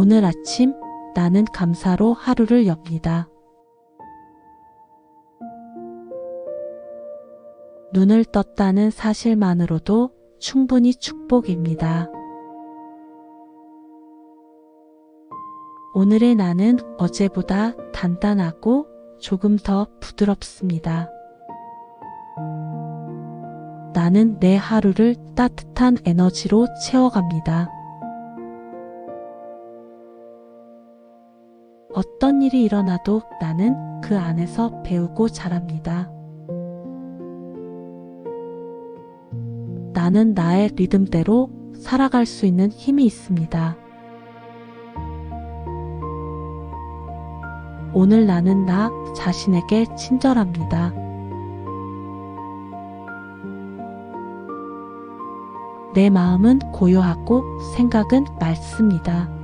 오늘 아침 나는 감사로 하루를 엽니다. 눈을 떴다는 사실만으로도 충분히 축복입니다. 오늘의 나는 어제보다 단단하고 조금 더 부드럽습니다. 나는 내 하루를 따뜻한 에너지로 채워갑니다. 어떤 일이 일어나도 나는 그 안에서 배우고 자랍니다. 나는 나의 리듬대로 살아갈 수 있는 힘이 있습니다. 오늘 나는 나 자신에게 친절합니다. 내 마음은 고요하고 생각은 맑습니다.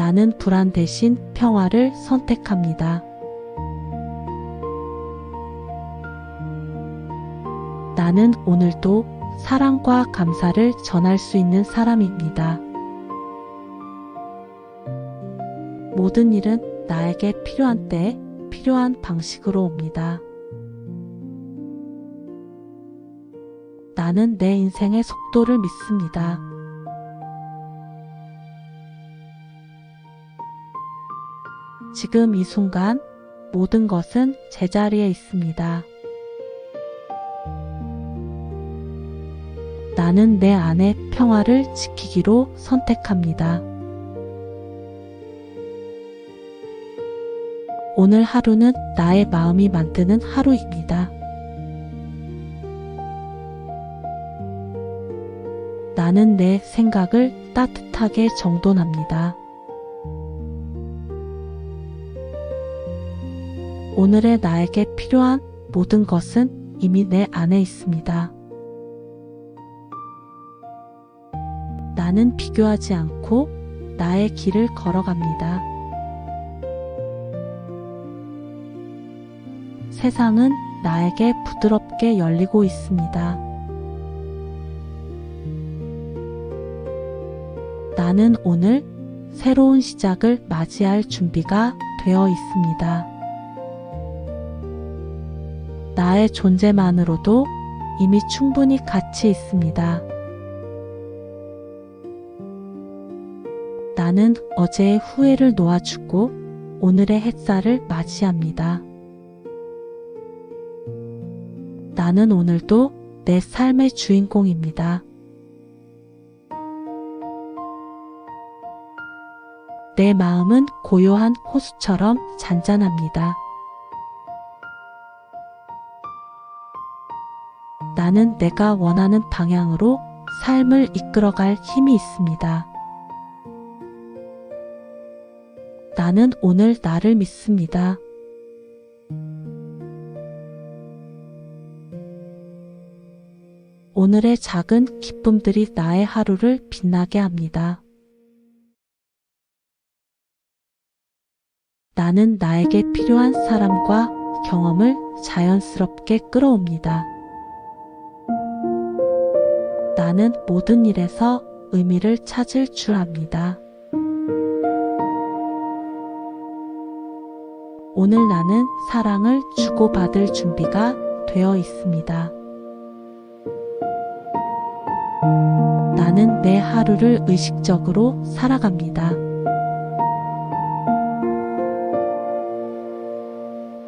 나는 불안 대신 평화를 선택합니다. 나는 오늘도 사랑과 감사를 전할 수 있는 사람입니다. 모든 일은 나에게 필요한 때에 필요한 방식으로 옵니다. 나는 내 인생의 속도를 믿습니다. 지금 이 순간 모든 것은 제자리에 있습니다. 나는 내 안의 평화를 지키기로 선택합니다. 오늘 하루는 나의 마음이 만드는 하루입니다. 나는 내 생각을 따뜻하게 정돈합니다. 오늘의 나에게 필요한 모든 것은 이미 내 안에 있습니다. 나는 비교하지 않고 나의 길을 걸어갑니다. 세상은 나에게 부드럽게 열리고 있습니다. 나는 오늘 새로운 시작을 맞이할 준비가 되어 있습니다. 나의 존재만으로도 이미 충분히 가치 있습니다. 나는 어제의 후회를 놓아주고 오늘의 햇살을 맞이합니다. 나는 오늘도 내 삶의 주인공입니다. 내 마음은 고요한 호수처럼 잔잔합니다. 나는 내가 원하는 방향으로 삶을 이끌어갈 힘이 있습니다. 나는 오늘 나를 믿습니다. 오늘의 작은 기쁨들이 나의 하루를 빛나게 합니다. 나는 나에게 필요한 사람과 경험을 자연스럽게 끌어옵니다. 나는 모든 일에서 의미를 찾을 줄 압니다. 오늘 나는 사랑을 주고받을 준비가 되어 있습니다. 나는 내 하루를 의식적으로 살아갑니다.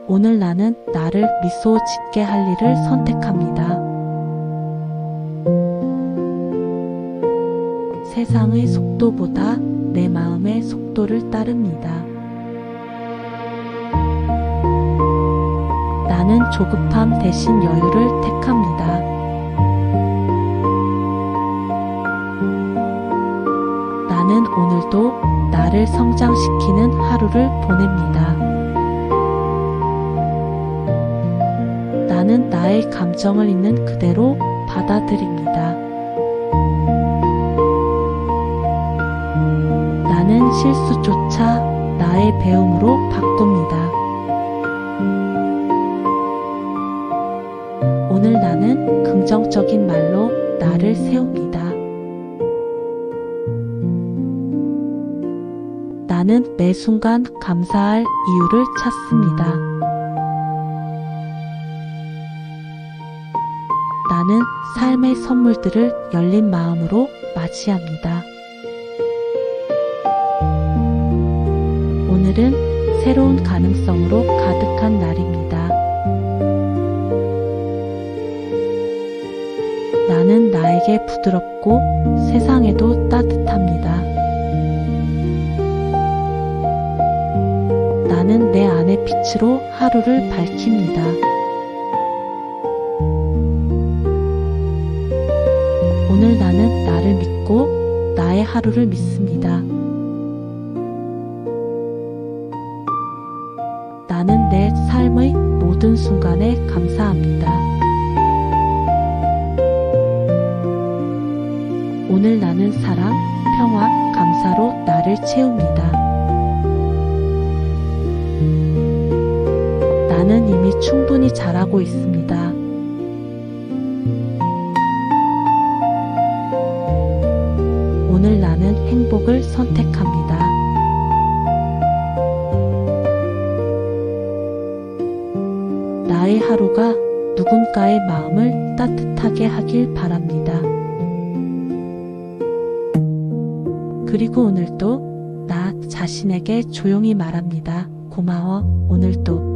오늘 나는 나를 미소 짓게 할 일을 선택합니다. 세상의 속도보다 내 마음의 속도를 따릅니다. 나는 조급함 대신 여유를 택합니다. 나는 오늘도 나를 성장시키는 하루를 보냅니다. 나는 나의 감정을 있는 그대로 받아들입니다. 실수조차 나의 배움으로 바꿉니다. 오늘 나는 긍정적인 말로 나를 세웁니다. 나는 매 순간 감사할 이유를 찾습니다. 나는 삶의 선물들을 열린 마음으로 맞이합니다. 오늘은 새로운 가능성으로 가득한 날입니다. 나는 나에게 부드럽고 세상에도 따뜻합니다. 나는 내 안의 빛으로 하루를 밝힙니다. 오늘 나는 나를 믿고 나의 하루를 믿습니다. 모든 순간에 감사합니다. 오늘 나는 사랑, 평화, 감사로 나를 채웁니다. 나는 이미 충분히 잘하고 있습니다. 오늘 나는 행복을 선택합니다. 하루가 누군가의 마음을 따뜻하게 하길 바랍니다. 그리고 오늘도 나 자신에게 조용히 말합니다. 고마워, 오늘도.